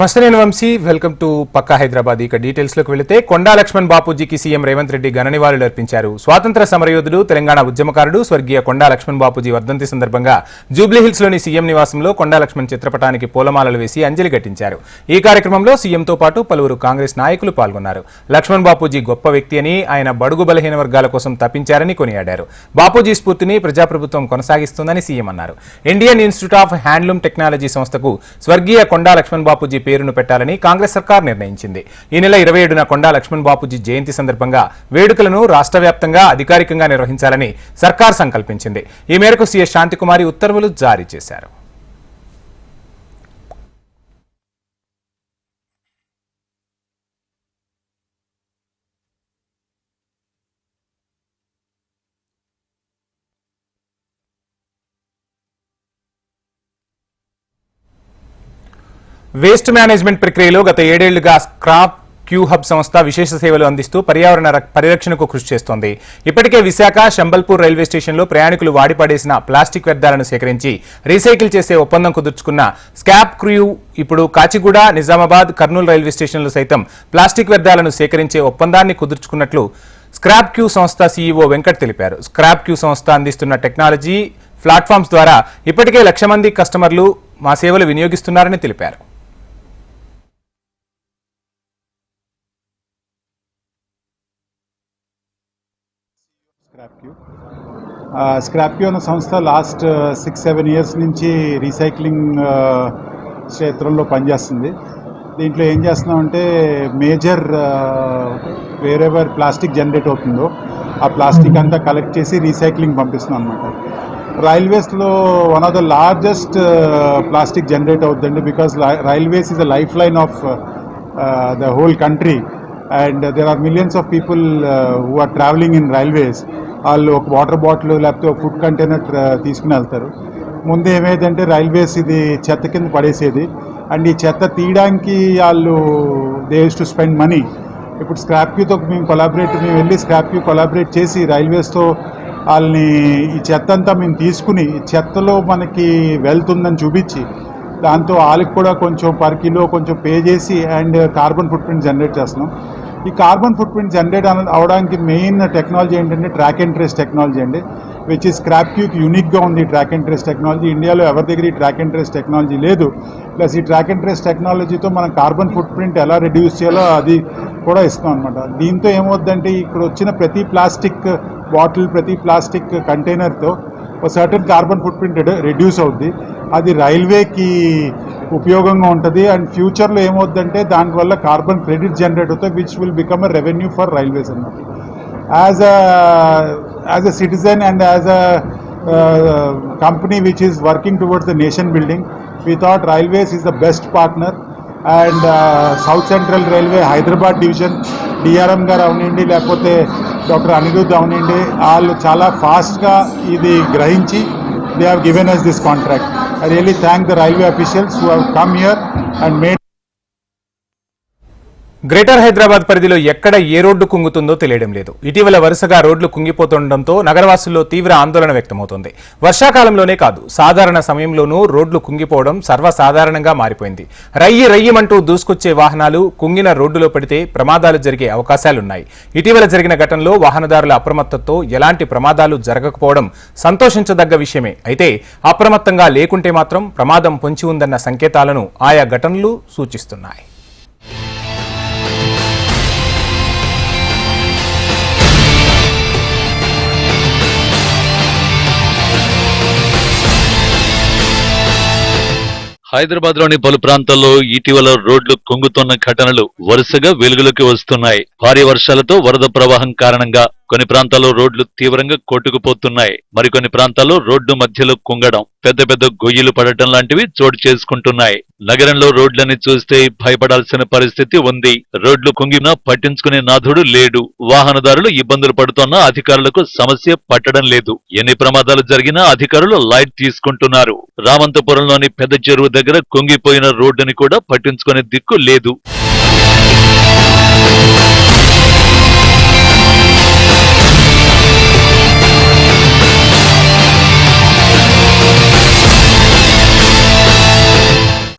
Pasareni Vamshi welcome to Pakka Hyderabad. ఇక డీటెయిల్స్లోకి వెళితే కొండా లక్ష్మణ్ బాపూజీకి సీఎం రేవంత్ రెడ్డి ఘన నివాళులు అర్పించారు. స్వాతంత్ర సమరయోధుడు తెలంగాణ ఉద్యమకారుడు స్వర్గీయ కొండా లక్ష్మణ్ బాపూజీ వర్ధంతి సందర్భంగా జూబ్లీహిల్స్లోని సీఎం నివాసంలో కొండా లక్ష్మణ్ చిత్రపటానికి పూలమాలలు వేసి అంజలి ఘటించారు. ఈ కార్యక్రమంలో సీఎంతో పాటు పలువురు కాంగ్రెస్ నాయకులు పాల్గొన్నారు. లక్ష్మణ్ బాపూజీ గొప్ప వ్యక్తి అని ఆయన బడుగు బలహీన వర్గాల కోసం తప్పించారని కొనియాడారు. బాపూజీ స్ఫూర్తిని ప్రజాప్రభుత్వం కొనసాగిస్తుందని సీఎం అన్నారు. Indian Institute of Handloom Technology సంస్థకు స్వర్గీయ కొండా లక్ష్మణ్ బాపూజీ పేరును పెట్టాలని కాంగ్రెస్ సర్కార్ నిర్ణయించింది. ఈ నెల ఇరవై ఏడున కొండా లక్ష్మణ్ బాపూజీ జయంతి సందర్భంగా వేడుకలను రాష్ట్ర వ్యాప్తంగా అధికారికంగా నిర్వహించాలని సర్కార్ సంకల్పించింది. ఈ మేరకు సీఎస్ శాంతికుమారి ఉత్తర్వులు జారీ చేశారు. వేస్ట్ మేనేజ్మెంట్ ప్రక్రియలో గత ఏడేళ్ళుగా స్క్రాప్ క్యూ హబ్ సంస్థ విశేష సేవలు అందిస్తూ పర్యావరణ పరిరక్షణకు కృషి చేస్తోంది. ఇప్పటికే విశాఖ శంబల్పూర్ రైల్వే స్టేషన్లో ప్రయాణికులు వాడిపడేసిన ప్లాస్టిక్ వ్యర్థాలను సేకరించి రీసైకిల్ చేసే ఒప్పందం కుదుర్చుకున్న స్కాప్ క్రూ ఇప్పుడు కాచిగూడ నిజామాబాద్ కర్నూలు రైల్వే స్టేషన్లు సైతం ప్లాస్టిక్ వ్యర్థాలను సేకరించే ఒప్పందాన్ని కుదుర్చుకున్నట్లు స్క్రాప్ క్యూ సంస్థ సీఈఓ వెంకట్ తెలిపారు. స్క్రాప్ క్యూ సంస్థ అందిస్తున్న టెక్నాలజీ ప్లాట్ఫామ్స్ ద్వారా ఇప్పటికే లక్ష మంది కస్టమర్లు మా సేవలు వినియోగిస్తున్నారని తెలిపారు. అనే సంస్థ లాస్ట్ సిక్స్ సెవెన్ ఇయర్స్ నుంచి రీసైక్లింగ్ క్షేత్రంలో పనిచేస్తుంది. దీంట్లో ఏం చేస్తున్నామంటే మేజర్ వేరెవర్ ప్లాస్టిక్ జనరేట్ అవుతుందో ఆ ప్లాస్టిక్ అంతా కలెక్ట్ చేసి రీసైక్లింగ్ పంపిస్తున్నాం అనమాట రైల్వేస్లో one of the largest plastic generate అవుతుందండి because railways is the life line of the whole country and there are millions of people who are travelling in railways వాళ్ళు ఒక water bottle లేకపోతే ఒక food container తీసుకుని వెళ్తారు. ముందు ఏమైందంటే railways ఇది చెత్త కింద పడేసేది. అండ్ ఈ చెత్త తీయడానికి వాళ్ళు దే టు స్పెండ్ మనీ ఇప్పుడు స్క్రాప్ క్యూతో మేము కొలాబరేట్ మేము వెళ్ళి స్క్రాప్ క్యూ కొలాబరేట్ చేసి రైల్వేస్తో వాళ్ళని ఈ చెత్త అంతా మేము తీసుకుని చెత్తలో మనకి వెళ్తుందని చూపించి దాంతో వాళ్ళకి కూడా కొంచెం పర్ కిలో కొంచెం పే చేసి and carbon footprint generate చేస్తున్నాం. ఈ కార్బన్ ఫుట్ ప్రింట్ జనరేట్ అవడానికి మెయిన్ టెక్నాలజీ ఏంటంటే ట్రాక్ అండ్ ట్రేస్ టెక్నాలజీ అండి విచ్ ఈ స్క్రాప్ క్యూకి యూనిక్గా ఉంది ట్రాక్ అండ్ ట్రేస్ టెక్నాలజీ ఇండియాలో ఎవరి దగ్గర ఈ ట్రాక్ అండ్ ట్రేస్ టెక్నాలజీ లేదు. ప్లస్ ఈ ట్రాక్ అండ్ ట్రేస్ టెక్నాలజీతో మనం కార్బన్ ఫుట్ ప్రింట్ ఎలా రెడ్యూస్ చేయాలో అది కూడా ఇస్తాం అనమాట దీంతో ఏమవుద్దంటే ఇక్కడ వచ్చిన ప్రతి ప్లాస్టిక్ బాటిల్ ప్రతి ప్లాస్టిక్ కంటైనర్తో ఒక certain carbon footprint reduce అవుద్ది. అది రైల్వేకి ఉపయోగంగా ఉంటుంది. అండ్ ఫ్యూచర్లో ఏమవుద్దంటే దానివల్ల కార్బన్ క్రెడిట్ జనరేట్ అవుతాయి which will become a revenue for railways అన్నమాట. As a as a citizen and as a company which is working towards the nation building we thought railways is the best partner and South Central Railway Hyderabad division DRM గారు అవనండి లేకపోతే doctor Anirudh అవనండి వాళ్ళు చాలా ఫాస్ట్గా ఇది గ్రహించి they have given us this contract I really thank the railway officials who have come here and made Greater Hyderabad పరిధిలో ఎక్కడ ఏ రోడ్డు కుంగుతుందో తెలియడం లేదు. ఇటీవల వరుసగా రోడ్లు కుంగిపోతుండటంతో నగరవాసుల్లో తీవ్ర ఆందోళన వ్యక్తమవుతోంది. వర్షాకాలంలోనే కాదు సాధారణ సమయంలోనూ రోడ్లు కుంగిపోవడం సర్వసాధారణంగా మారిపోయింది. రయ్యి రయ్యమంటూ దూసుకొచ్చే వాహనాలు కుంగిన రోడ్డులో పడితే ప్రమాదాలు జరిగే అవకాశాలున్నాయి. ఇటీవల జరిగిన ఘటనలో వాహనదారుల అప్రమత్తతో ఎలాంటి ప్రమాదాలు జరగకపోవడం సంతోషించదగ్గ విషయమే. అయితే అప్రమత్తంగా లేకుంటే మాత్రం ప్రమాదం పొంచి ఉందన్న సంకేతాలను ఆయా ఘటనలు సూచిస్తున్నాయి. హైదరాబాద్లోని పలు ప్రాంతాల్లో ఇటీవల రోడ్లు కుంగుతున్న ఘటనలు వరుసగా వెలుగులోకి వస్తున్నాయి. భారీ వర్షాలతో వరద ప్రవాహం కారణంగా కొన్ని ప్రాంతాల్లో రోడ్లు తీవ్రంగా కొట్టుకుపోతున్నాయి. మరికొన్ని ప్రాంతాల్లో రోడ్డు మధ్యలో కుంగడం పెద్ద పెద్ద గొయ్యిలు పడటం లాంటివి చోటు చేసుకుంటున్నాయి. నగరంలో రోడ్లని చూస్తే భయపడాల్సిన పరిస్థితి ఉంది. రోడ్లు కుంగినా పట్టించుకునే నాథుడు లేడు. వాహనదారులు ఇబ్బందులు పడుతున్నా అధికారులకు సమస్య పట్టడం లేదు. ఎన్ని ప్రమాదాలు జరిగినా అధికారులు లైట్ తీసుకుంటున్నారు. రామంతపురంలోని పెద్ద చెరువు దగ్గర కుంగిపోయిన రోడ్డుని కూడా పట్టించుకునే దిక్కు లేదు.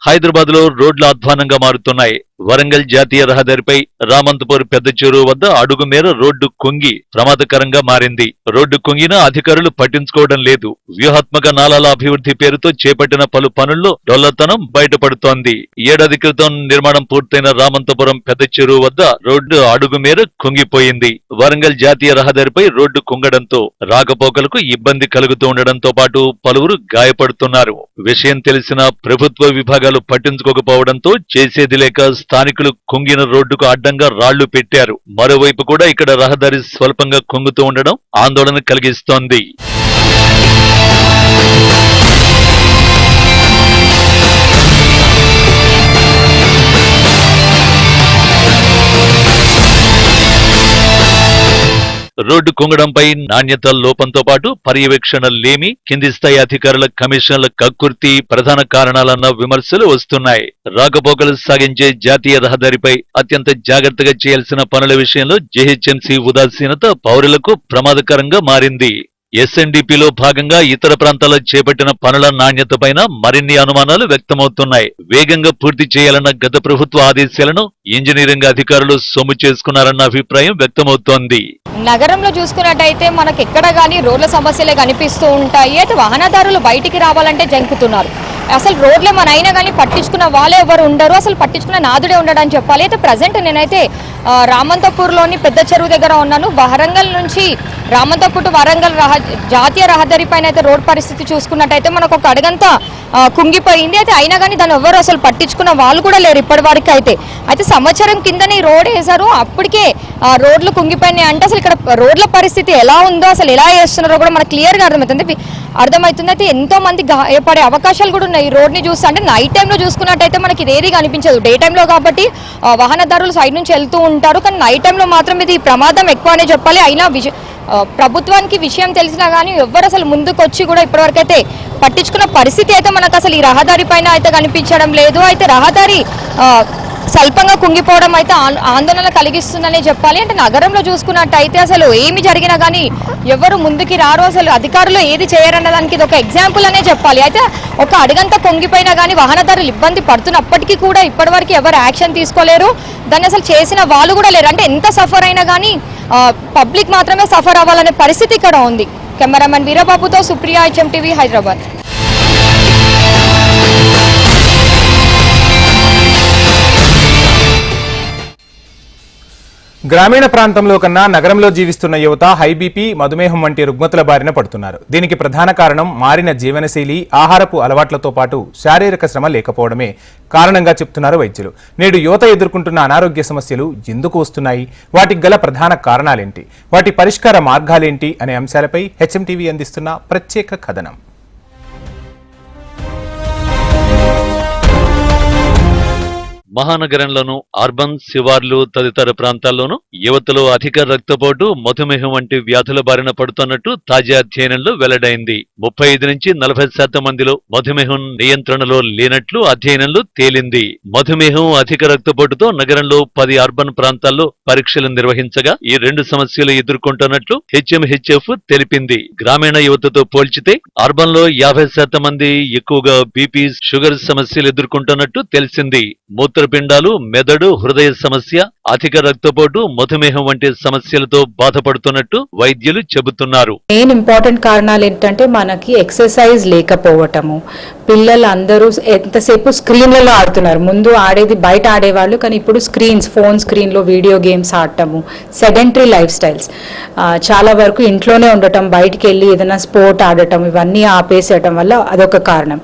హైదరాబాద్లో రోడ్లు అధ్వానంగా మారుతున్నాయి. వరంగల్ జాతీయ రహదారిపై రామంతపూర్ పెద్ద చెరువు వద్ద అడుగు మేర రోడ్డు కుంగి ప్రమాదకరంగా మారింది. రోడ్డు కుంగినా అధికారులు పట్టించుకోవడం లేదు. వ్యూహాత్మక నాలాల అభివృద్ధి పేరుతో చేపట్టిన పలు పనుల్లో డొల్లతనం బయటపడుతోంది. ఏడాది క్రితం నిర్మాణం పూర్తయిన రామంతపురం పెద్ద చెరువు వద్ద రోడ్డు అడుగు మేర కుంగిపోయింది. వరంగల్ జాతీయ రహదారిపై రోడ్డు కుంగడంతో రాకపోకలకు ఇబ్బంది కలుగుతూ ఉండడంతో పాటు పలువురు గాయపడుతున్నారు. విషయం తెలిసిన ప్రభుత్వ విభాగాలు పట్టించుకోకపోవడంతో చేసేది లేక స్థానికులు కుంగిన రోడ్డుకు అడ్డంగా రాళ్ళు పెట్టారు. మరోవైపు కూడా ఇక్కడ రహదారి స్వల్పంగా కుంగుతూ ఉండడం ఆందోళన కలిగిస్తోంది. రోడ్డు కుంగడంపై నాణ్యత లోపంతో పాటు పర్యవేక్షణ లేమి కింది స్థాయి అధికారుల కమిషన్ల కక్కుర్తి ప్రధాన కారణాలన్న విమర్శలు వస్తున్నాయి. రాకపోకలు సాగించే జాతీయ రహదారిపై అత్యంత జాగ్రత్తగా చేయాల్సిన పనుల విషయంలో జేహెచ్ఎంసీ ఉదాసీనత పౌరులకు ప్రమాదకరంగా మారింది. ఎస్ఎన్డిపిలో భాగంగా ఇతర ప్రాంతాల్లో చేపట్టిన పనుల నాణ్యతపైన మరిన్ని అనుమానాలు వ్యక్తమవుతున్నాయి. వేగంగా పూర్తి చేయాలన్న గత ప్రభుత్వ ఆదేశాలను ఇంజనీరింగ్ అధికారులు సొమ్ము చేసుకున్నారన్న అభిప్రాయం వ్యక్తమవుతోంది. నగరంలో చూసుకున్నట్టయితే మనకి ఎక్కడ కానీ రోడ్ల సమస్యలే కనిపిస్తూ ఉంటాయి. అటు వాహనదారులు బయటికి రావాలంటే జంకుతున్నారు. అసలు రోడ్లే మన అయినా కానీ పట్టించుకున్న వాళ్ళే ఎవరు ఉండరు అసలు పట్టించుకున్న నాదుడే ఉండడని చెప్పాలి. అయితే ప్రజెంట్ నేనైతే రామంతపూర్లోని పెద్ద చెరువు దగ్గర ఉన్నాను. వరంగల్ నుంచి రామంతపూర్ టు వరంగల్ రహ జాతీయ రహదారి పైన అయితే రోడ్ పరిస్థితి చూసుకున్నట్టయితే మనకు ఒక అడగంతా కుంగిపోయింది. అయితే అయినా కానీ దాన్ని ఎవరు అసలు పట్టించుకున్న వాళ్ళు కూడా లేరు ఇప్పటి వరకు అయితే అయితే సంవత్సరం కిందనే ఈ రోడ్ వేశారు. అప్పటికే రోడ్లు కుంగిపోయినాయి అంటే అసలు ఇక్కడ రోడ్ల పరిస్థితి ఎలా ఉందో అసలు ఎలా చేస్తున్నారో కూడా మనకు క్లియర్గా అర్థమవుతుంది. అర్థమవుతుంది. అయితే ఎంతో మంది గాయపడే అవకాశాలు కూడా ఉన్నాయి. ఈ రోడ్ని చూస్తే అంటే నైట్ టైంలో చూసుకున్నట్టయితే మనకి ఇది ఏది కనిపించదు డే టైంలో కాబట్టి వాహనదారులు సైడ్ నుంచి వెళ్తూ ఉంటారు. కానీ నైట్ టైంలో మాత్రం ఇది ప్రమాదం ఎక్కువ అనే చెప్పాలి. అయినా ప్రభుత్వానికి విషయం తెలిసినా కానీ ఎవ్వరు అసలు ముందుకు వచ్చి కూడా ఇప్పటివరకైతే పట్టించుకున్న పరిస్థితి అయితే మనకు అసలు ఈ రహదారి పైన అయితే కనిపించడం లేదు. అయితే రహదారి స్వల్పంగా కుంగిపోవడం అయితే ఆందోళన కలిగిస్తుందనే చెప్పాలి. అంటే నగరంలో చూసుకున్నట్టయితే అసలు ఏమి జరిగినా కానీ ఎవరు ముందుకి రారు. అసలు అధికారులు ఏది చేయరన్న దానికి ఇది ఒక ఎగ్జాంపుల్ అనే చెప్పాలి. అయితే ఒక అడుగంతా కుంగిపోయినా కానీ వాహనదారులు ఇబ్బంది పడుతున్నప్పటికీ కూడా ఇప్పటివరకు ఎవరు యాక్షన్ తీసుకోలేరు. దాన్ని అసలు చేసిన వాళ్ళు కూడా లేరు. అంటే ఎంత సఫర్ అయినా కానీ పబ్లిక్ మాత్రమే సఫర్ అవ్వాలనే పరిస్థితి ఇక్కడ ఉంది. కెమెరామెన్ వీరబాబుతో సుప్రియా హెచ్ఎం టీవీ హైదరాబాద్. గ్రామీణ ప్రాంతంలో కన్నా నగరంలో జీవిస్తున్న యువత హైబీపీ మధుమేహం వంటి రుగ్మతుల బారిన పడుతున్నారు. దీనికి ప్రధాన కారణం మారిన జీవనశైలి ఆహారపు అలవాట్లతో పాటు శారీరక శ్రమ లేకపోవడమే కారణంగా చెప్తున్నారు వైద్యులు. నేడు యువత ఎదుర్కొంటున్న అనారోగ్య సమస్యలు ఎందుకు వస్తున్నాయి? వాటికి గల ప్రధాన కారణాలేంటి? వాటి పరిష్కార మార్గాలేంటి? అనే అంశాలపై హెచ్ఎంటీవీ అందిస్తున్న ప్రత్యేక కథనం. మహానగరంలోను అర్బన్ శివార్లు తదితర ప్రాంతాల్లోనూ యువతలో అధిక రక్తపోటు మధుమేహం వంటి వ్యాధుల బారిన పడుతున్నట్టు తాజా అధ్యయనంలో వెల్లడైంది. ముప్పై ఐదు నుంచి నలభై శాతం మందిలో మధుమేహం నియంత్రణలో లేనట్లు అధ్యయనంలో తేలింది. మధుమేహం అధిక రక్తపోటుతో నగరంలో పది అర్బన్ ప్రాంతాల్లో పరీక్షలు నిర్వహించగా ఈ రెండు సమస్యలు ఎదుర్కొంటున్నట్లు హెచ్ఎంహెచ్ఎఫ్ తెలిపింది. గ్రామీణ యువతతో పోల్చితే అర్బన్లో యాభై శాతం మంది ఎక్కువగా బీపీ షుగర్ సమస్యలు ఎదుర్కొంటున్నట్టు తెలిసింది. మూత్రపిండాలు మెదడు హృదయ సమస్య అధిక రక్తపోటు మధుమేహం వంటి సమస్యలతో బాధపడుతున్నట్టు వైద్యులు చెబుతున్నారు. మెయిన్ ఇంపార్టెంట్ కారణాలు ఏంటంటే మనకి ఎక్సర్సైజ్ లేకపోవటము. పిల్లలు అందరూ ఎంతసేపు స్క్రీన్లలో ఆడుతున్నారు. ముందు ఆడేది బయట ఆడేవాళ్ళు కానీ ఇప్పుడు స్క్రీన్స్ ఫోన్ స్క్రీన్లో వీడియో గేమ్స్ ఆడటము సెడెంటరీ లైఫ్ స్టైల్స్ చాలా వరకు ఇంట్లోనే ఉండటం బయటికి వెళ్ళి ఏదైనా స్పోర్ట్ ఆడటం ఇవన్నీ ఆపేసేయటం వల్ల అదొక కారణం.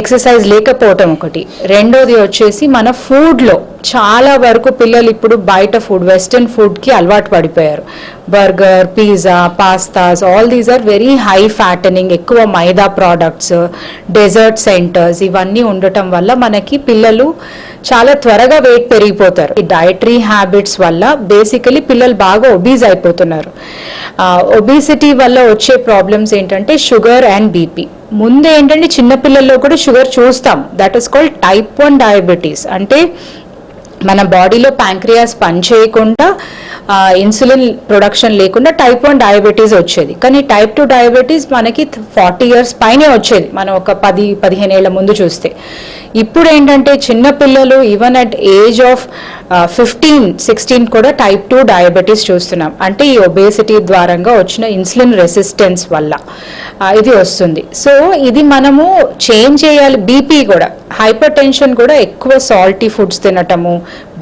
ఎక్సర్సైజ్ లేకపోవటం ఒకటి. రెండోది వచ్చేసి మన ఫుడ్లో చాలా వరకు పిల్లలు ఇప్పుడు బయట ఫుడ్ వెస్టర్న్ ఫుడ్కి అలవాటు పడిపోయారు. Burger pizza pastas all these are very high fattening ఎక్కువ మైదా ప్రోడక్ట్స్ డెజర్ట్ సెంటర్స్ ఇవన్నీ ఉండటం వల్ల మనకి పిల్లలు చాలా త్వరగా వెయిట్ పెరిగిపోతారు. ఈ డయటరీ హ్యాబిట్స్ వల్ల బేసికలీ పిల్లలు బాగా ఒబీజ్ అయిపోతున్నారు. ఒబీసిటీ వల్ల వచ్చే ప్రాబ్లమ్స్ ఏంటంటే షుగర్ అండ్ బీపీ ముందు ఏంటంటే చిన్నపిల్లల్లో కూడా షుగర్ చూస్తాం. That is called type one diabetes అంటే మన బాడీలో ప్యాంక్రియాస్ పనిచేయకుండా ఇన్సులిన్ ప్రొడక్షన్ లేకుండా టైప్ వన్ డయాబెటీస్ వచ్చేది. కానీ టైప్ టూ డయాబెటీస్ మనకి ఫార్టీ ఇయర్స్ పైనే వచ్చేది. మనం ఒక పది పదిహేను ఏళ్ళ ముందు చూస్తే. ఇప్పుడు ఏంటంటే చిన్న పిల్లలు even at age of fifteen sixteen కూడా టైప్ టూ డయాబెటీస్ చూస్తున్నాం. అంటే ఈ ఒబేసిటీ ద్వారంగా వచ్చిన ఇన్సులిన్ రెసిస్టెన్స్ వల్ల. ఇది వస్తుంది. సో ఇది మనము చేంజ్ చేయాలి. బీపీ కూడా హైపర్ టెన్షన్ కూడా ఎక్కువ సాల్టీ ఫుడ్స్ తినటము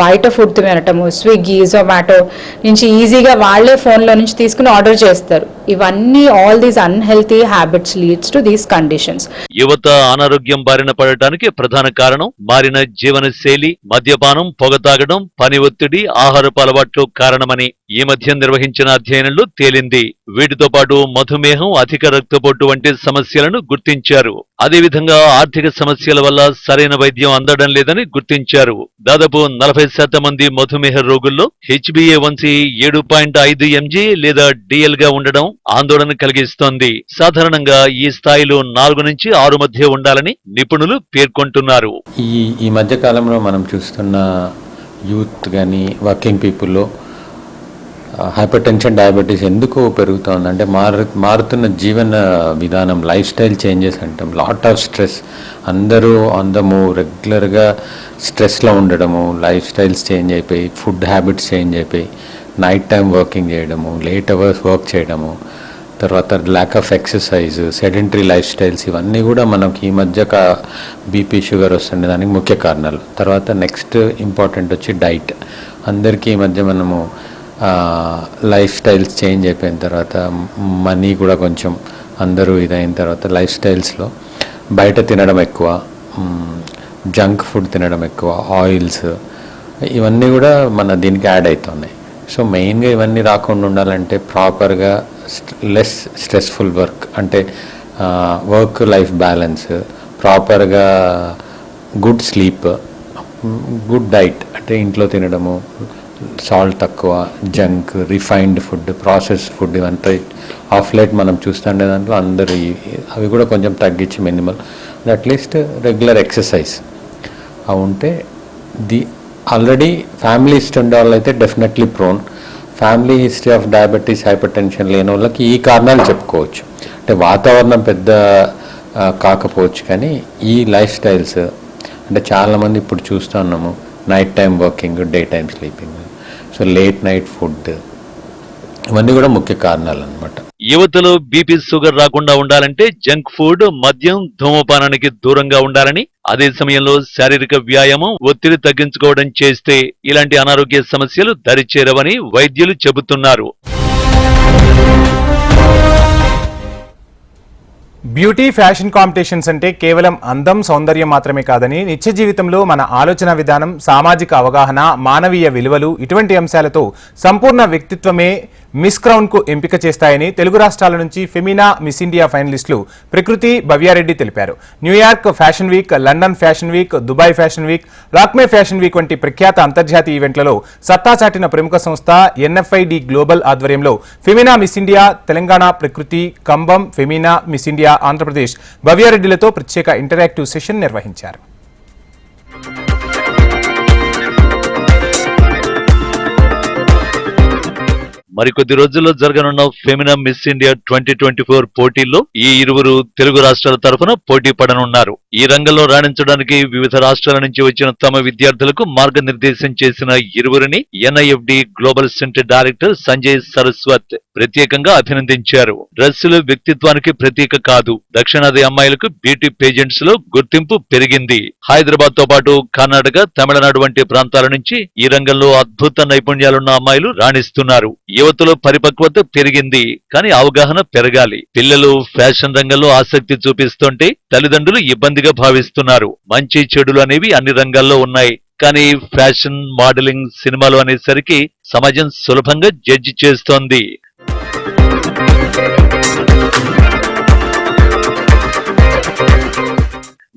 బయట ఫుడ్ తినటము స్విగ్గీ జొమాటో నుంచి ఈజీగా వాళ్ళే ఫోన్లో నుంచి తీసుకుని ఆర్డర్ చేస్తారు. ఇవన్నీ all these unhealthy habits leads to these conditions యువత అనారోగ్యం బారిన పడటానికి ప్రధాన కారణం మారిన జీవన శైలి మద్యపానం పొగ తాగడం పని ఒత్తిడి ఆహారపు అలవాట్లు కారణమని ఈ మధ్య నిర్వహించిన అధ్యయనంలో తేలింది. వీటితో పాటు మధుమేహం అధిక రక్తపోటు వంటి సమస్యలను గుర్తించారు. అదేవిధంగా ఆర్థిక సమస్యల వల్ల సరైన వైద్యం అందడం లేదని గుర్తించారు. దాదాపు నలభై శాతం మంది మధుమేహ రోగుల్లో హెచ్బిఏ వంచి ఏడు పాయింట్ ఐదు ఎంజీ లేదా డిఎల్గా ఉండడం ఆందోళన కలిగిస్తోంది. సాధారణంగా ఈ స్థాయిలో నాలుగు నుంచి ఆరు మధ్య ఉండాలని నిపుణులు పేర్కొంటున్నారు. ఈ ఈ మధ్య కాలంలో మనం చూస్తున్న యూత్ కానీ వర్కింగ్ పీపుల్లో హైపర్ టెన్షన్ డయాబెటీస్ ఎందుకు పెరుగుతోంది? అంటే మారు మారుతున్న జీవన విధానం లైఫ్ స్టైల్ చేంజెస్ అంటాం లాట్ ఆఫ్ స్ట్రెస్. అందరూ అందము రెగ్యులర్గా స్ట్రెస్లో ఉండడము లైఫ్ స్టైల్స్ చేంజ్ అయిపోయి ఫుడ్ హ్యాబిట్స్ చేంజ్ అయిపోయి నైట్ టైం వర్కింగ్ చేయడము లేట్ అవర్స్ వర్క్ చేయడము తర్వాత lack of exercise sedentary life styles ఇవన్నీ కూడా మనకి ఈ మధ్య బీపీ షుగర్ వస్తుండే దానికి ముఖ్య కారణాలు. తర్వాత నెక్స్ట్ ఇంపార్టెంట్ వచ్చి డైట్ అందరికీ ఈ మధ్య మనము లైఫ్ స్టైల్స్ చేంజ్ అయిపోయిన తర్వాత మనీ కూడా కొంచెం అందరూ ఇదైన తర్వాత లైఫ్ స్టైల్స్లో బయట తినడం ఎక్కువ జంక్ ఫుడ్ తినడం ఎక్కువ ఆయిల్స్ ఇవన్నీ కూడా మన దీనికి యాడ్ అవుతున్నాయి. సో మెయిన్గా ఇవన్నీ రాకుండా ఉండాలంటే ప్రాపర్గా లెస్ స్ట్రెస్ఫుల్ వర్క్ అంటే వర్క్ లైఫ్ బ్యాలెన్స్ ప్రాపర్గా గుడ్ స్లీప్ గుడ్ డైట్ అంటే ఇంట్లో తినడము సాల్ట్ తక్కువ junk refined food process food ఇవంతా ఆఫ్ లైట్ మనం చూస్తుండే దాంట్లో అందరూ అవి కూడా కొంచెం తగ్గించి మినిమల్ అట్లీస్ట్ రెగ్యులర్ ఎక్సర్సైజ్ అవి ఉంటే ది ఆల్రెడీ ఫ్యామిలీ హిస్టరీ ఉండే వాళ్ళైతే definitely prone family history of diabetes hypertension లేని వాళ్ళకి ఈ కారణాలు చెప్పుకోవచ్చు. అంటే వాతావరణం పెద్ద కాకపోవచ్చు కానీ ఈ లైఫ్ స్టైల్స్ అంటే చాలామంది ఇప్పుడు చూస్తూ ఉన్నాము night time working day time sleeping so late night food ఇవన్నీ కూడా ముఖ్య కారణాలు అనమాట యువతలో బీపీ షుగర్ రాకుండా ఉండాలంటే జంక్ ఫుడ్ మద్యం ధూమపానానికి దూరంగా ఉండాలని అదే సమయంలో శారీరక వ్యాయామం ఒత్తిడి తగ్గించుకోవడం చేస్తే ఇలాంటి అనారోగ్య సమస్యలు దరిచేరవని వైద్యులు చెబుతున్నారు. బ్యూటీ ఫ్యాషన్ కాంపిటీషన్స్ అంటే కేవలం అందం సౌందర్యం మాత్రమే కాదని నిత్య జీవితంలో మన ఆలోచన విధానం సామాజిక అవగాహన మానవీయ విలువలు ఇటువంటి అంశాలతో సంపూర్ణ వ్యక్తిత్వమే మిస్ క్రౌన్కు ఎంపిక చేస్తాయని తెలుగు రాష్ట్రాల నుంచి ఫెమినా మిస్ ఇండియా ఫైనలిస్టులు ప్రకృతి భవ్యారెడ్డి తెలిపారు. New York fashion week London fashion week Dubai fashion week Lakme fashion week వంటి ప్రఖ్యాత అంతర్జాతీయ ఈవెంట్లలో సత్తా చాటిన ప్రముఖ సంస్థ ఎన్ఎఫ్ఐడి గ్లోబల్ ఆధ్వర్యంలో Femina Miss India Telangana Prakruthi Kambam Femina Miss India Andhra Pradesh భవ్యారెడ్డిలతో ప్రత్యేక ఇంటరాక్టివ్ సెషన్ నిర్వహించారు. మరికొద్ది రోజుల్లో జరగనున్న Femina Miss India twenty twenty four పోటీల్లో ఈ ఇరువురు తెలుగు రాష్ట్రాల తరఫున పోటీ పడనున్నారు. ఈ రంగంలో రాణించడానికి వివిధ రాష్ట్రాల నుంచి వచ్చిన తమ విద్యార్థులకు మార్గనిర్దేశం చేసిన ఇరువురిని NIFD global centre director Sanjay Saraswat ప్రత్యేకంగా అభినందించారు. డ్రెస్సులు వ్యక్తిత్వానికి ప్రతీక కాదు. దక్షిణాది అమ్మాయిలకు బ్యూటీ పేజెంట్స్లో గుర్తింపు పెరిగింది. హైదరాబాద్తో పాటు కర్ణాటక తమిళనాడు వంటి ప్రాంతాల నుంచి ఈ రంగంలో అద్భుత నైపుణ్యాలున్న అమ్మాయిలు రాణిస్తున్నారు. యువతలో పరిపక్వత పెరిగింది కానీ అవగాహన పెరగాలి. పిల్లలు ఫ్యాషన్ రంగంలో ఆసక్తి చూపిస్తుంటే తల్లిదండ్రులు ఇబ్బంది ఇబ్బందిగా భావిస్తున్నారు. మంచి చెడులు అనేవి అన్ని రంగాల్లో ఉన్నాయి. కానీ ఫ్యాషన్ మోడలింగ్ సినిమాలు అనేసరికి సమాజం సులభంగా జడ్జి చేస్తోంది.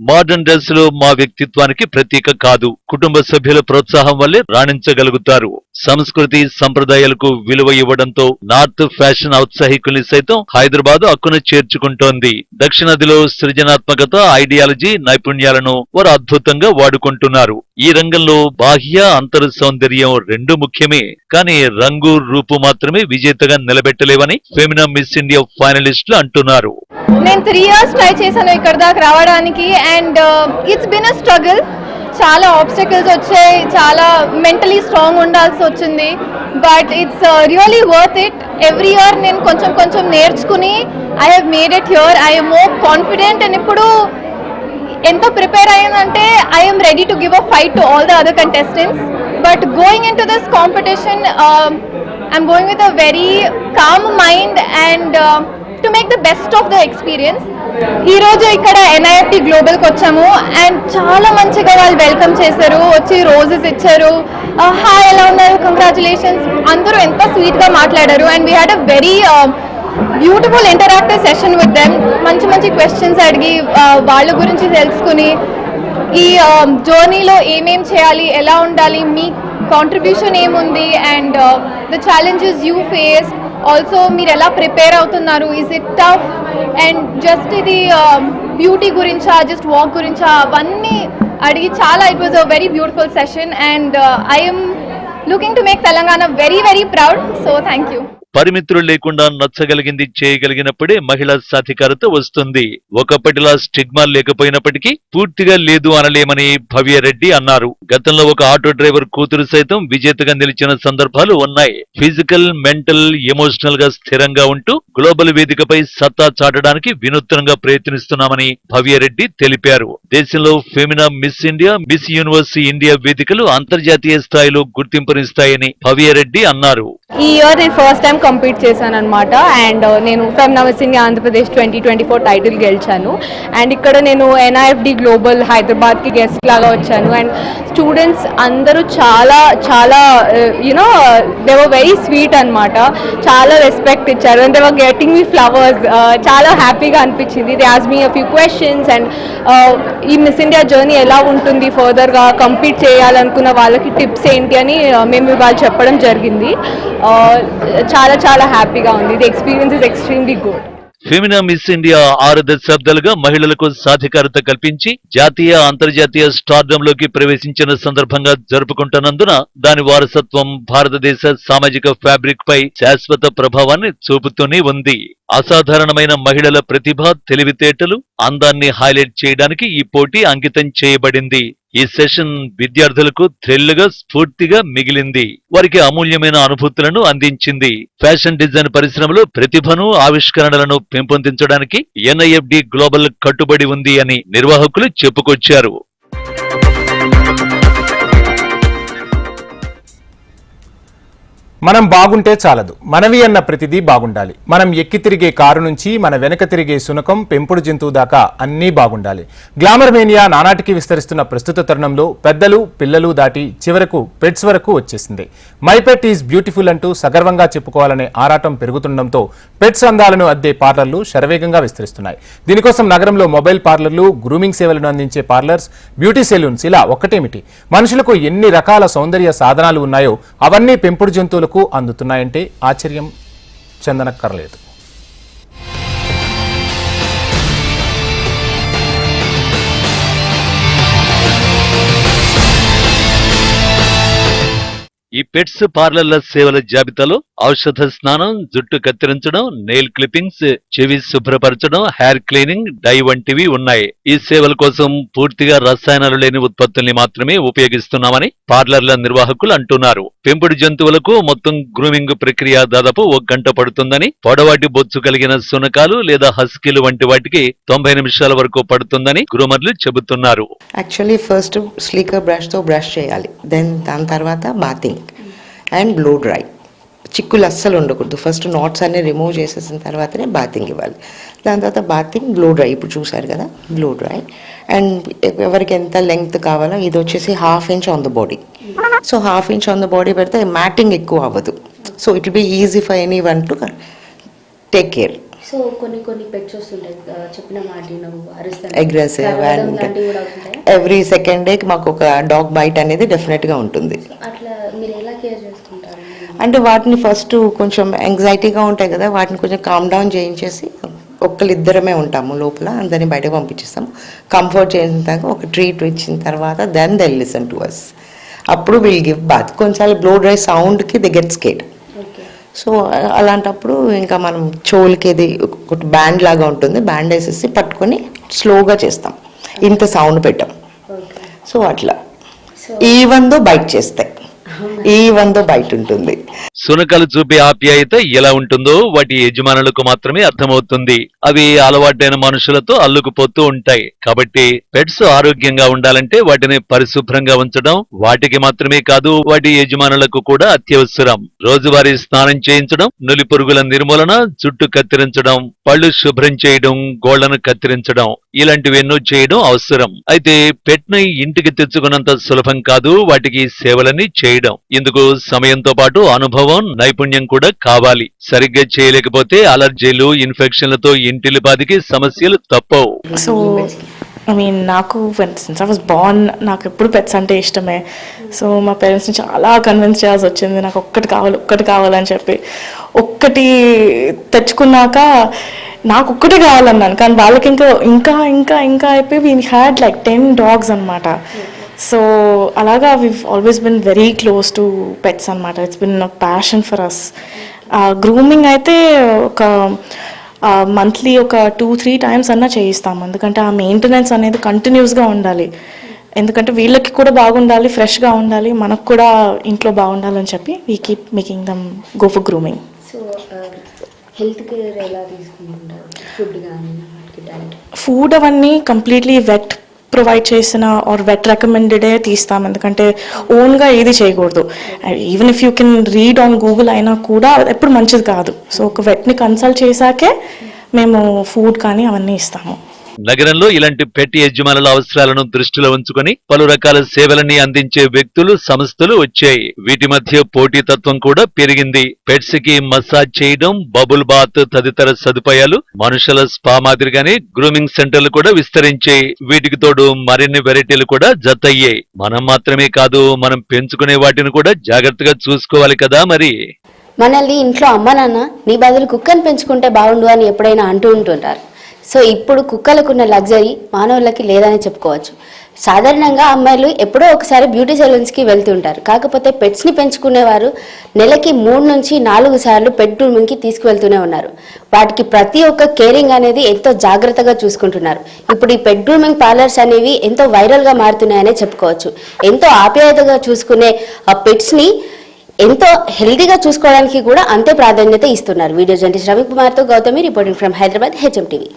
మోడర్న్ డ్రెస్సులు మా వ్యక్తిత్వానికి ప్రతీక కాదు. కుటుంబ సభ్యుల ప్రోత్సాహం వల్లే రాణించగలుగుతారు. సంస్కృతి సంప్రదాయాలకు విలువ ఇవ్వడంతో నార్త్ ఫ్యాషన్ ఔత్సాహికుల్ని సైతం హైదరాబాద్ అక్కున చేర్చుకుంటోంది. దక్షిణాదిలో సృజనాత్మకత ఐడియాలజీ నైపుణ్యాలను వారు అద్భుతంగా వాడుకుంటున్నారు. ఈ రంగంలో బాహ్య అంతర్ సౌందర్యం రెండు ముఖ్యమే. కానీ రంగు రూపు మాత్రమే విజేతగా నిలబెట్టలేవని ఫెమినా మిస్ ఇండియా ఫైనలిస్టులు అంటున్నారు. నేను త్రీ ఇయర్స్ ట్రై చేశాను ఇక్కడ దాకా రావడానికి and it's been a struggle చాలా ఆబ్స్టకల్స్ వచ్చాయి చాలా మెంటలీ స్ట్రాంగ్ ఉండాల్సి వచ్చింది. But it's really worth it every year నేను కొంచెం కొంచెం నేర్చుకుని I have made it here am more confident and ఇప్పుడు ఎంతో prepare అయ్యిందంటే I'm ready to give a fight to all the other contestants but going into this competition I'm going with a very calm mind and to make the best of the experience ఈ రోజు ఇక్కడ NIFT గ్లోబల్కి వచ్చాము. And చాలా మంచిగా వాళ్ళు welcome చేశారు. వచ్చి roses ఇచ్చారు. Uh, హాయ్ ఎలా ఉన్నారు? కంగ్రాచులేషన్స్ అందరూ ఎంత స్వీట్గా మాట్లాడారు. And we had a very beautiful interactive session with them మంచి మంచి క్వశ్చన్స్ అడిగి uh, వాళ్ళ గురించి తెలుసుకుని ఈ um, జర్నీలో ఏమేం చేయాలి ఎలా ఉండాలి మీ కాంట్రిబ్యూషన్ ఏముంది and the challenges you face also మీరు ఎలా ప్రిపేర్ అవుతున్నారు? Is it tough and just ఇది బ్యూటీ గురించా జస్ట్ వాక్ గురించా అవన్నీ అడిగి చాలా it was a very beautiful session and I'm looking to make Telangana very very proud so thank you పరిమితులు లేకుండా నచ్చగలిగింది చేయగలిగినప్పుడే మహిళా సాధికారత వస్తుంది. ఒకప్పటిలా స్టిగ్మా లేకపోయినప్పటికీ పూర్తిగా లేదు అనలేమని భవ్యరెడ్డి అన్నారు. గతంలో ఒక ఆటో డ్రైవర్ కూతురు సైతం విజేతగా నిలిచిన సందర్భాలు ఉన్నాయి. ఫిజికల్ మెంటల్ ఎమోషనల్గా స్థిరంగా ఉంటూ గ్లోబల్ వేదికపై సత్తా చాటడానికి వినూత్నంగా ప్రయత్నిస్తున్నామని భవ్యరెడ్డి తెలిపారు. దేశంలో Femina Miss India Miss Universe India వేదికలు అంతర్జాతీయ స్థాయిలో గుర్తింపునిస్తాయని భవ్యరెడ్డి అన్నారు. ఈ ఇయర్ నేను ఫస్ట్ టైం కంపీట్ చేశాను అనమాట అండ్ నేను from నవసింగ్ Andhra Pradesh twenty twenty four title గెలిచాను. అండ్ ఇక్కడ నేను ఎన్ఐఎఫ్డి గ్లోబల్ హైదరాబాద్కి గెస్ట్ లాగా వచ్చాను. అండ్ స్టూడెంట్స్ అందరూ చాలా చాలా you know they were very sweet అనమాట చాలా రెస్పెక్ట్ ఇచ్చారు. And they were getting me flowers చాలా హ్యాపీగా అనిపించింది. They ask me a few questions and ఈ మిస్ ఇండియా జర్నీ ఎలా ఉంటుంది? ఫర్దర్గా కంప్లీట్ చేయాలనుకున్న వాళ్ళకి టిప్స్ ఏంటి అని uh, మేము ఇవాళ చెప్పడం జరిగింది. Uh, చాలా చాలా చాలా హ్యాపీగా ఉంది. The experience is extremely good Femina Miss India ఆరు దశాబ్దాలుగా మహిళలకు సాధికారత కల్పించి జాతీయ అంతర్జాతీయ స్టార్డంలోకి ప్రవేశించిన సందర్భంగా జరుపుకుంటున్నందున దాని వారసత్వం భారతదేశ సామాజిక ఫ్యాబ్రిక్ పై శాశ్వత ప్రభావాన్ని చూపుతూనే ఉంది. అసాధారణమైన మహిళల ప్రతిభ తెలివితేటలు అందాన్ని హైలైట్ చేయడానికి ఈ పోటీ అంకితం చేయబడింది. ఈ సెషన్ విద్యార్థులకు థ్రిల్లుగా స్ఫూర్తిగా మిగిలింది. వారికి అమూల్యమైన అనుభూతులను అందించింది. ఫ్యాషన్ డిజైన్ పరిశ్రమలో ప్రతిభను ఆవిష్కరణలను పెంపొందించడానికి ఎన్ఐఎఫ్డి గ్లోబల్ కట్టుబడి ఉంది అని నిర్వాహకులు చెప్పుకొచ్చారు. మనం బాగుంటే చాలదు. మనవి అన్న ప్రతిదీ బాగుండాలి. మనం ఎక్కి తిరిగే కారు నుంచి మన వెనక తిరిగే శునకం పెంపుడు జంతువు దాకా అన్నీ బాగుండాలి. గ్లామర్ మేనియా నానాటికి విస్తరిస్తున్న ప్రస్తుత తరుణంలో పెద్దలు పిల్లలు దాటి చివరకు పెట్స్ వరకు వచ్చేసింది. మై పెట్ ఈజ్ బ్యూటిఫుల్ అంటూ సగర్వంగా చెప్పుకోవాలనే ఆరాటం పెరుగుతుండటంతో పెట్స్ అందాలను అద్దే పార్లర్లు శరవేగంగా విస్తరిస్తున్నాయి. దీనికోసం నగరంలో మొబైల్ పార్లర్లు గ్రూమింగ్ సేవలను అందించే పార్లర్స్ బ్యూటీ సెలూన్స్ ఇలా ఒకటేమిటి మనుషులకు ఎన్ని రకాల సౌందర్య సాధనాలు ఉన్నాయో అవన్నీ పెంపుడు జంతువులకు అందుతున్నాయంటే ఆశ్చర్యం చెందనక్కర్లేదు. ఈ పెట్స్ పార్లర్ల సేవల జాబితాలో ఔషధ స్నానం జుట్టు కత్తిరించడం నెయిల్ క్లిప్పింగ్స్ చెవి శుభ్రపరచడం హెయిర్ క్లీనింగ్ డై వంటివి ఉన్నాయి. ఈ సేవల కోసం పూర్తిగా రసాయనాలు లేని ఉత్పత్తుల్ని మాత్రమే ఉపయోగిస్తున్నామని పార్లర్ల నిర్వాహకులు అంటున్నారు. పెంపుడు జంతువులకు మొత్తం గ్రూమింగ్ ప్రక్రియ దాదాపు ఒక గంట పడుతుందని పొడవాటి బొచ్చు కలిగిన సునకాలు లేదా హస్కీలు వంటి వాటికి తొంభై నిమిషాల వరకు పడుతుందని గ్రూమర్లు చెబుతున్నారు. యాక్చువల్లీ ఫస్ట్ స్లీకర్ బ్రష్తో బ్రష్ చేయాలి. దెన్ దాని తర్వాత బాతింగ్ అండ్ బ్లో డ్రై చిక్కులు అస్సలు ఉండకూడదు. ఫస్ట్ నాట్స్ అన్ని రిమూవ్ చేసేసిన తర్వాతనే బాతింగ్ ఇవ్వాలి. దాని తర్వాత బాతింగ్ బ్లో డ్రై ఇప్పుడు చూసారు కదా బ్లో డ్రై అండ్ ఎవరికి ఎంత లెంగ్త్ కావాలో ఇది వచ్చేసి half inch on the body so half inch on the body పెడితే మ్యాటింగ్ ఎక్కువ అవ్వదు. So it be easy for anyone to take care so కొన్ని కొన్ని పెట్స్ చెప్పిన మాట అగ్రెసివ్ అండ్ ఎవ్రీ సెకండ్ డేకి మాకు ఒక డాగ్ బైట్ అనేది డెఫినెట్గా ఉంటుంది అట్లా మీరు ఎలా కేర్ చేసుకుంటారు అంటే వాటిని ఫస్ట్ కొంచెం యాంగ్జైటీగా ఉంటాయి కదా వాటిని కొంచెం కామ్ డౌన్ చేయించేసి ఒక్కరిద్దరమే ఉంటాము లోపల అందరిని బయటకు పంపించేస్తాము. కంఫర్ట్ చేసిన ఒక ట్రీట్ ఇచ్చిన తర్వాత then they'll listen to us అప్పుడు విల్ గివ్ బాత్ కొన్నిసార్లు బ్లో డ్రై సౌండ్కి ది గెట్ స్కేట్ సో అలాంటప్పుడు ఇంకా మనం చెవులకి ఇది ఒకటి బ్యాండ్ లాగా ఉంటుంది బ్యాండ్ వేసేసి పట్టుకొని స్లోగా చేస్తాం. ఇంత సౌండ్ పెట్టాం. సో అట్లా. ఈవెన్ దో బయట చేస్తాయి. ఈవెన్ దో బయట ఉంటుంది. సునకలు చూపే ఆప్యాయత ఎలా ఉంటుందో వాటి యజమానులకు మాత్రమే అర్థమవుతుంది. అవి అలవాటైన మనుషులతో అల్లుకుపోతూ ఉంటాయి. కాబట్టి పెట్స్ ఆరోగ్యంగా ఉండాలంటే వాటిని పరిశుభ్రంగా ఉంచడం వాటికి మాత్రమే కాదు వాటి యజమానులకు కూడా అత్యవసరం. రోజువారీ స్నానం చేయించడం నులి పురుగుల నిర్మూలన జుట్టు కత్తిరించడం పళ్ళు శుభ్రం చేయడం గోళ్ళను కత్తిరించడం ఇలాంటివి ఎన్నో చేయడం అవసరం. అయితే పెట్ని ఇంటికి తెచ్చుకున్నంత సులభం కాదు వాటికి సేవలని చేయడం. ఇందుకు సమయంతో పాటు అనుభవం నైపుణ్యం కూడా కావాలి. సరిగ్గా చేయలేకపోతే అలర్జీలు ఇన్ఫెక్షన్లతో ఇంటిలిపాదికి సమస్యలు తప్పవు. సో ఐ మీన్ నాకు సిన్స్ ఐ వాస్ నాకు ఎప్పుడు పెట్స్ అంటే ఇష్టమే. సో మా పేరెంట్స్ని చాలా కన్విన్స్ చేయాల్సి వచ్చింది. నాకు ఒక్కటి కావాలి ఒక్కటి కావాలని చెప్పి. ఒక్కటి తెచ్చుకున్నాక నాకు ఒక్కటి కావాలన్నాను. కానీ వాళ్ళకి ఇంకా ఇంకా ఇంకా ఇంకా అయిపోయి we had like ten dogs అనమాట సో అలాగా we always been very close to pets అనమాట it's been passion for us grooming అయితే ఒక మంత్లీ ఒక టూ త్రీ టైమ్స్ అన్నా చేయిస్తాం. ఎందుకంటే ఆ మెయింటెనెన్స్ అనేది కంటిన్యూస్గా ఉండాలి. ఎందుకంటే వీళ్ళకి కూడా బాగుండాలి ఫ్రెష్గా ఉండాలి మనకు కూడా ఇంట్లో బాగుండాలని చెప్పి we keep making them go for grooming so health care ఎలా ఫుడ్ అవన్నీ కంప్లీట్లీ వెట్ ప్రొవైడ్ చేసిన ఆర్ వెట్ రికమెండెడే తీస్తాం. ఎందుకంటే ఓన్గా ఏది చేయకూడదు. Even if you can read on Google అయినా కూడా ఎప్పుడు మంచిది కాదు. సో ఒక వెట్ని కన్సల్ట్ చేశాకే మేము ఫుడ్ కానీ అవన్నీ ఇస్తాము. నగరంలో ఇలాంటి పెట్టి యజమానుల అవసరాలను దృష్టిలో ఉంచుకొని పలు రకాల సేవలని అందించే వ్యక్తులు సంస్థలు వచ్చాయి. వీటి మధ్య పోటీతత్వం కూడా పెరిగింది. పెట్స్కి మసాజ్ చేయడం బబుల్ బాత్ తదితర సదుపాయాలు మనుషుల స్పా మాదిరిగానే గ్రూమింగ్ సెంటర్లు కూడా విస్తరించాయి. వీటికి తోడు మరిన్ని వెరైటీలు కూడా జతయ్యాయి. మనం మాత్రమే కాదు మనం పెంచుకునే వాటిని కూడా జాగ్రత్తగా చూసుకోవాలి కదా మరి. మనల్ని ఇంట్లో అమ్మ నాన్న నీ బదులు కుక్కని పెంచుకుంటే బాగుండు అని ఎప్పుడైనా అంటూ ఉంటుంటారు. సో ఇప్పుడు కుక్కలకున్న లగ్జరీ మానవులకి లేదని చెప్పుకోవచ్చు. సాధారణంగా అమ్మాయిలు ఎప్పుడో ఒకసారి బ్యూటీ సెలూన్స్కి వెళ్తుంటారు. కాకపోతే పెట్స్ని పెంచుకునేవారు నెలకి మూడు నుంచి నాలుగు సార్లు పెట్ రూమ్కి తీసుకువెళ్తూనే ఉన్నారు. వాటికి ప్రతి ఒక్క కేరింగ్ అనేది ఎంతో జాగ్రత్తగా చూసుకుంటున్నారు. ఇప్పుడు ఈ పెట్ గ్రూమింగ్ పార్లర్స్ అనేవి ఎంతో వైరల్గా మారుతున్నాయనే చెప్పుకోవచ్చు. ఎంతో ఆప్యాయతగా చూసుకునే ఆ పెట్స్ని ఎంతో హెల్దీగా చూసుకోవడానికి కూడా అంతే ప్రాధాన్యత ఇస్తున్నారు. వీడియో జర్నలిస్ట్ రవి కుమార్తో Gautami reporting from Hyderabad HM TV.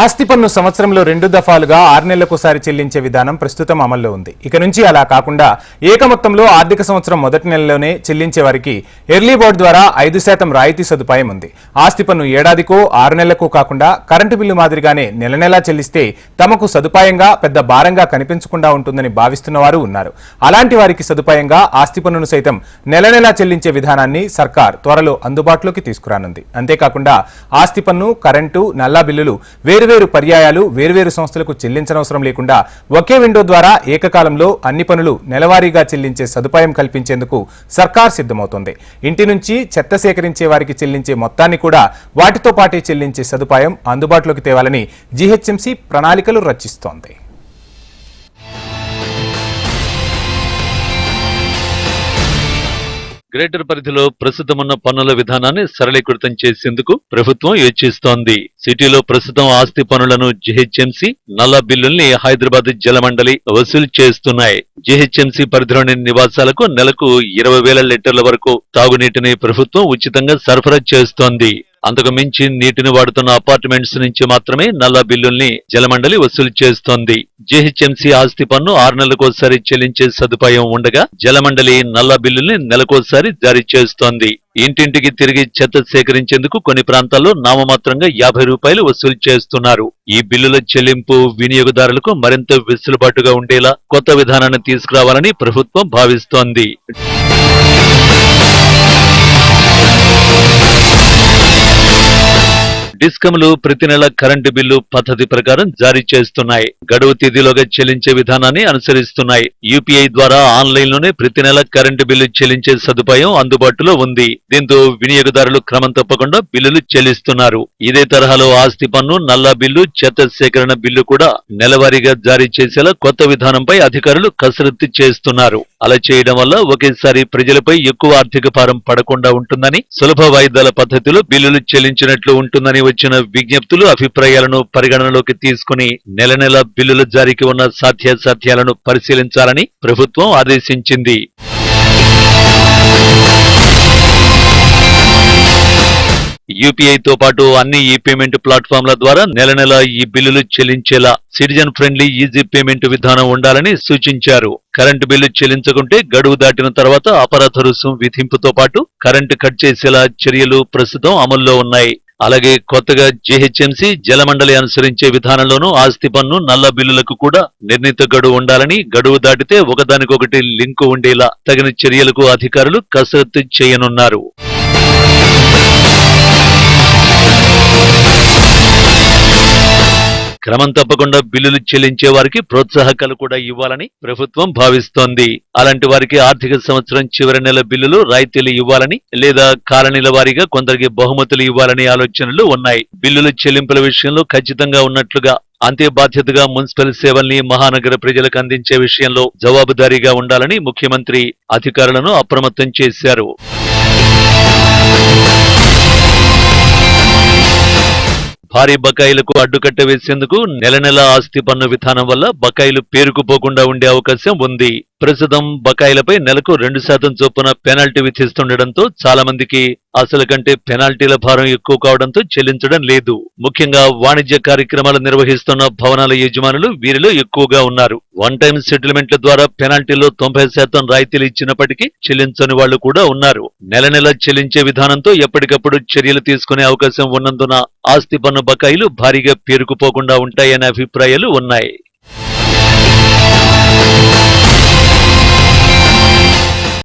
ఆస్తి పన్ను సంవత్సరంలో రెండు దఫాలుగా ఆరు నెలలకోసారి చెల్లించే విధానం ప్రస్తుతం అమల్లో ఉంది. ఇక నుంచి అలా కాకుండా ఏక మొత్తంలో ఆర్థిక సంవత్సరం మొదటి నెలలోనే చెల్లించే వారికి ఎర్లీ బోర్డు ద్వారా ఐదు శాతం రాయితీ సదుపాయం ఉంది. ఆస్తి పన్ను ఏడాదికో ఆరు నెలలకు కాకుండా కరెంటు బిల్లు మాదిరిగానే నెల నెలా చెల్లిస్తే తమకు సదుపాయంగా పెద్ద భారంగా కనిపించకుండా ఉంటుందని భావిస్తున్న వారు ఉన్నారు. అలాంటి వారికి సదుపాయంగా ఆస్తి పన్నును సైతం నెల నెలా చెల్లించే విధానాన్ని సర్కార్ త్వరలో అందుబాటులోకి తీసుకురానుంది. అంతేకాకుండా ఆస్తి పన్ను కరెంటు నల్లా బిల్లులు వేర్వేరు పర్యాయాలు వేర్వేరు సంస్థలకు చెల్లించనవసరం లేకుండా ఒకే విండో ద్వారా ఏకకాలంలో అన్ని పనులు నెలవారీగా చెల్లించే సదుపాయం కల్పించేందుకు సర్కార్ సిద్ధమవుతోంది. ఇంటి నుంచి చెత్త సేకరించే వారికి చెల్లించే మొత్తాన్ని కూడా వాటితో పాటే చెల్లించే సదుపాయం అందుబాటులోకి తేవాలని జీహెచ్ఎంసీ ప్రణాళికలు రచిస్తోంది. గ్రేటర్ పరిధిలో ప్రస్తుతం ఉన్న పన్నుల విధానాన్ని సరళీకృతం చేసేందుకు ప్రభుత్వం యోచిస్తోంది. సిటీలో ప్రస్తుతం ఆస్తి పనులను జిహెచ్ఎంసీ నల్ల బిల్లుల్ని హైదరాబాద్ జలమండలి వసూలు చేస్తున్నాయి. జిహెచ్ఎంసీ పరిధిలోని నివాసాలకు నెలకు ఇరవై వేల లీటర్ల వరకు తాగునీటిని ప్రభుత్వం ఉచితంగా సరఫరా చేస్తోంది. అంతకు మించి నీటిని వాడుతున్న అపార్ట్మెంట్స్ నుంచి మాత్రమే నల్ల బిల్లుల్ని జలమండలి వసూలు చేస్తోంది. జీహెచ్ఎంసీ ఆస్తి పన్ను ఆరు నెలలకోసారి చెల్లించే సదుపాయం ఉండగా జలమండలి నల్ల బిల్లుల్ని నెలకోసారి జారీ చేస్తోంది. ఇంటింటికి తిరిగి చెత్త సేకరించేందుకు కొన్ని ప్రాంతాల్లో నామమాత్రంగా యాభై రూపాయలు వసూలు చేస్తున్నారు. ఈ బిల్లుల చెల్లింపు వినియోగదారులకు మరింత వెసులుబాటుగా ఉండేలా కొత్త విధానాన్ని తీసుకురావాలని ప్రభుత్వం భావిస్తోంది. డిస్కంలు ప్రతి నెల కరెంటు బిల్లు పద్ధతి ప్రకారం జారీ చేస్తున్నాయి. గడువు తేదీలోగా చెల్లించే విధానాన్ని అనుసరిస్తున్నాయి. యూపీఐ ద్వారా ఆన్లైన్లోనే ప్రతి నెల కరెంటు బిల్లు చెల్లించే సదుపాయం అందుబాటులో ఉంది. దీంతో వినియోగదారులు క్రమం తప్పకుండా బిల్లులు చెల్లిస్తున్నారు. ఇదే తరహాలో ఆస్తి పన్ను నల్లా బిల్లు చెత్త సేకరణ బిల్లు కూడా నెలవారీగా జారీ చేసేలా కొత్త విధానంపై అధికారులు కసరత్తు చేస్తున్నారు. అలా చేయడం వల్ల ఒకేసారి ప్రజలపై ఎక్కువ ఆర్థిక భారం పడకుండా ఉంటుందని సులభ వాయిదాల పద్ధతిలో బిల్లులు చెల్లించినట్లు ఉంటుందని వచ్చిన విజ్ఞప్తులు అభిప్రాయాలను పరిగణనలోకి తీసుకుని నెల నెల బిల్లుల జారీకి ఉన్న సాధ్యాసాధ్యాలను పరిశీలించాలని ప్రభుత్వం ఆదేశించింది. యూపీఐతో పాటు అన్ని ఈ పేమెంట్ ప్లాట్ఫామ్ల ద్వారా నెల నెల ఈ బిల్లులు చెల్లించేలా సిటిజన్ ఫ్రెండ్లీ ఈజీ పేమెంట్ విధానం ఉండాలని సూచించారు. కరెంటు బిల్లు చెల్లించకుంటే గడువు దాటిన తర్వాత అపరాధ రుసుం విధింపుతో పాటు కరెంటు కట్ చేసేలా చర్యలు ప్రస్తుతం అమల్లో ఉన్నాయి. అలాగే కొత్తగా జీహెచ్ఎంసీ జలమండలి అనుసరించే విధానంలోనూ ఆస్తి పన్ను నల్ల బిల్లులకు కూడా నిర్ణీత గడువు ఉండాలని గడువు దాటితే ఒకదానికొకటి లింకు ఉండేలా తగిన చర్యలకు అధికారులు కసరత్తు చేయనున్నారు. క్రమం తప్పకుండా బిల్లులు చెల్లించే వారికి ప్రోత్సాహకాలు కూడా ఇవ్వాలని ప్రభుత్వం భావిస్తోంది. అలాంటి వారికి ఆర్థిక సంవత్సరం చివరి నెల బిల్లులు రాయితీలు ఇవ్వాలని లేదా కాలనీల వారీగా కొందరికి బహుమతులు ఇవ్వాలని ఆలోచనలు ఉన్నాయి. బిల్లులు చెల్లింపుల విషయంలో ఖచ్చితంగా ఉన్నట్లుగా అంతే బాధ్యతగా మున్సిపల్ సేవల్ని మహానగర ప్రజలకు అందించే విషయంలో జవాబుదారీగా ఉండాలని ముఖ్యమంత్రి అధికారులను అప్రమత్తం చేశారు. భారీ బకాయిలకు అడ్డుకట్ట వేసేందుకు నెల నెల ఆస్తి పన్ను విధానం వల్ల బకాయిలు పేరుకుపోకుండా ఉండే అవకాశం ఉంది. ప్రస్తుతం బకాయిలపై నెలకు రెండు శాతం చొప్పున పెనాల్టీ విధిస్తుండటంతో చాలా మందికి అసలు కంటే పెనాల్టీల భారం ఎక్కువ కావడంతో చెల్లించడం లేదు. ముఖ్యంగా వాణిజ్య కార్యక్రమాలు నిర్వహిస్తున్న భవనాల యజమానులు వీరిలో ఎక్కువగా ఉన్నారు. వన్ టైం సెటిల్మెంట్ల ద్వారా పెనాల్టీలో తొంభై శాతం రాయితీలు ఇచ్చినప్పటికీ చెల్లించని వాళ్ళు కూడా ఉన్నారు. నెల నెల చెల్లించే విధానంతో ఎప్పటికప్పుడు చర్యలు తీసుకునే అవకాశం ఉన్నందున ఆస్తి పన్ను బకాయిలు భారీగా పేరుకుపోకుండా ఉంటాయనే అభిప్రాయాలు ఉన్నాయి.